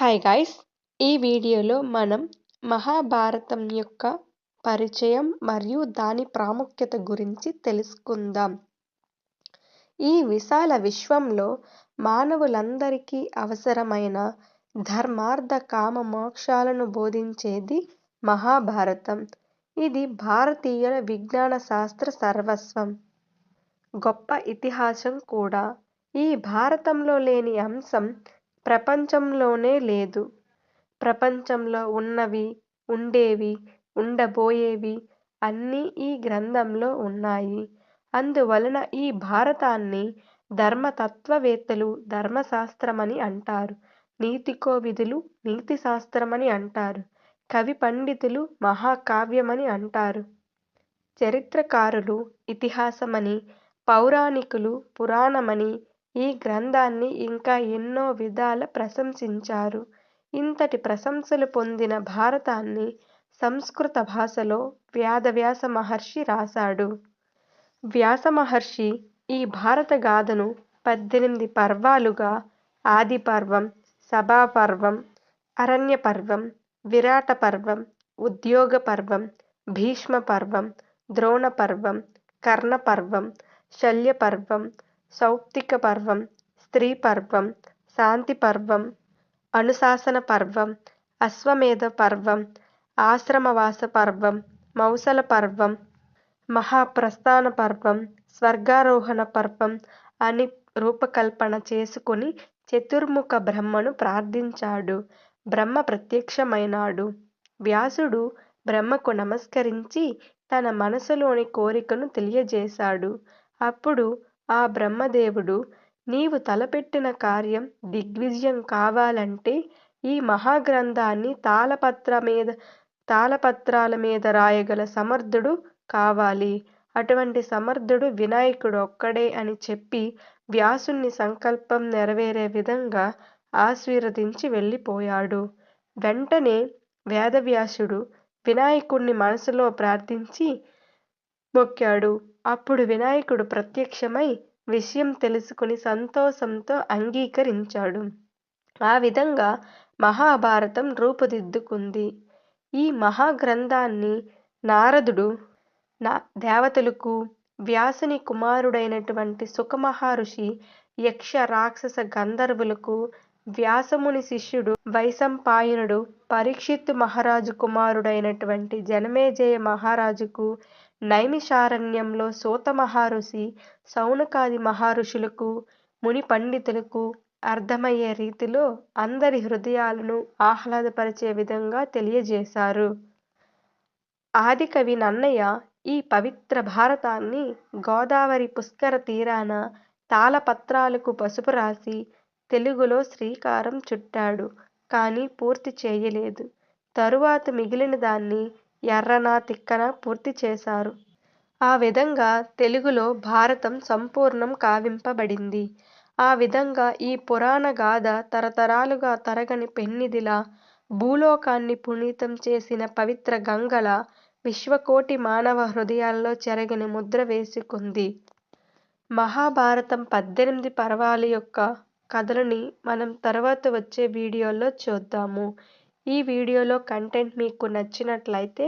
Hi guys ఈ వీడియోలో మనం మహాభారతం యొక్క పరిచయం మరియు దాని ప్రాముఖ్యత గురించి తెలుసుకుందాం. ఈ విశాల విశ్వంలో మానవులందరికీ అవసరమైన ధర్మార్థ కామ మోక్షాలను బోధించేది మహాభారతం. ఇది భారతీయుల విజ్ఞాన శాస్త్ర సర్వస్వం. గొప్ప ఇతిహాసం కూడా. ఈ భారతంలో లేని అంశం ప్రపంచంలోనే లేదు. ప్రపంచంలో ఉన్నవి ఉండేవి ఉండబోయేవి అన్నీ ఈ గ్రంథంలో ఉన్నాయి. అందువలన ఈ భారతాన్ని ధర్మతత్వవేత్తలు ధర్మశాస్త్రమని అంటారు. నీతికోవిదులు నీతి శాస్త్రమని అంటారు. కవి పండితులు మహాకావ్యమని అంటారు. చరిత్రకారులు ఇతిహాసమని పౌరాణికులు పురాణమని ఈ గ్రంథాన్ని ఇంకా ఎన్నో విధాల ప్రశంసించారు. ఇంతటి ప్రశంసలు పొందిన భారతాన్ని సంస్కృత భాషలో వేదవ్యాస మహర్షి రాశాడు. వ్యాస మహర్షి ఈ భారత గాథను పద్దెనిమిది పర్వాలుగా ఆదిపర్వం సభాపర్వం అరణ్య పర్వం విరాట పర్వం ఉద్యోగ పర్వం భీష్మ సౌప్తిక పర్వం స్త్రీ పర్వం శాంతి పర్వం అనుశాసన పర్వం అశ్వమేధ పర్వం ఆశ్రమవాస పర్వం మౌసల పర్వం మహాప్రస్థాన పర్వం స్వర్గారోహణ పర్వం అని రూపకల్పన చేసుకుని చతుర్ముఖ బ్రహ్మను ప్రార్థించాడు. బ్రహ్మ ప్రత్యక్షమైనాడు. వ్యాసుడు బ్రహ్మకు నమస్కరించి తన మనసులోని కోరికను తెలియజేశాడు. అప్పుడు ఆ బ్రహ్మదేవుడు నీవు తలపెట్టిన కార్యం దిగ్విజయం కావాలంటే ఈ మహాగ్రంథాన్ని తాళపత్ర మీద తాళపత్రాల మీద రాయగల సమర్థుడు కావాలి. అటువంటి సమర్థుడు వినాయకుడు ఒక్కడే అని చెప్పి వ్యాసుని సంకల్పం నెరవేరే విధంగా ఆశీర్వదించి వెళ్ళిపోయాడు. వెంటనే వేదవ్యాసుడు వినాయకుణ్ణి మనసులో ప్రార్థించి మొక్కాడు. అప్పుడు వినాయకుడు ప్రత్యక్షమై విషయం తెలుసుకుని సంతోషంతో అంగీకరించాడు. ఆ విధంగా మహాభారతం రూపుదిద్దుకుంది. ఈ మహాగ్రంథాన్ని నారదుడు నా దేవతలకు వ్యాసుని కుమారుడైనటువంటి సుఖమహర్షి యక్ష రాక్షస గంధర్వులకు వ్యాసముని శిష్యుడు వైశంపాయనుడు పరీక్షిత్తు మహారాజు కుమారుడైనటువంటి జనమేజయ మహారాజుకు నైమిషారణ్యంలో సూత మహర్షి సౌనకాది మహర్షులకు ముని పండితులకు అర్థమయ్యే రీతిలో అందరి హృదయాలను ఆహ్లాదపరిచే విధంగా తెలియజేశారు. ఆదికవి నన్నయ్య ఈ పవిత్ర భారతాన్ని గోదావరి పుష్కర తీరాన తాళపత్రాలకు పసుపు రాసి తెలుగులో శ్రీకారం చుట్టాడు కానీ పూర్తి చేయలేదు. తరువాత మిగిలిన దాన్ని ఎర్రన తిక్కన పూర్తి చేశారు. ఆ విధంగా తెలుగులో భారతం సంపూర్ణం కావింపబడింది. ఆ విధంగా ఈ పురాణ గాథ తరతరాలుగా తరగని పెన్నిదిలా భూలోకాన్ని పునీతం చేసిన పవిత్ర గంగల విశ్వకోటి మానవ హృదయాల్లో చెరగని ముద్ర వేసుకుంది. మహాభారతం పద్దెనిమిది పర్వాల యొక్క కథలని మనం తర్వాత వచ్చే వీడియోలో చూద్దాము. ఈ వీడియోలో కంటెంట్ మీకు నచ్చినట్లయితే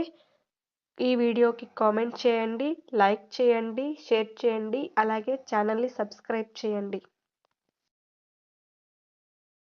ఈ వీడియోకి కామెంట్ చేయండి లైక్ చేయండి షేర్ చేయండి అలాగే ఛానల్ని సబ్స్క్రైబ్ చేయండి.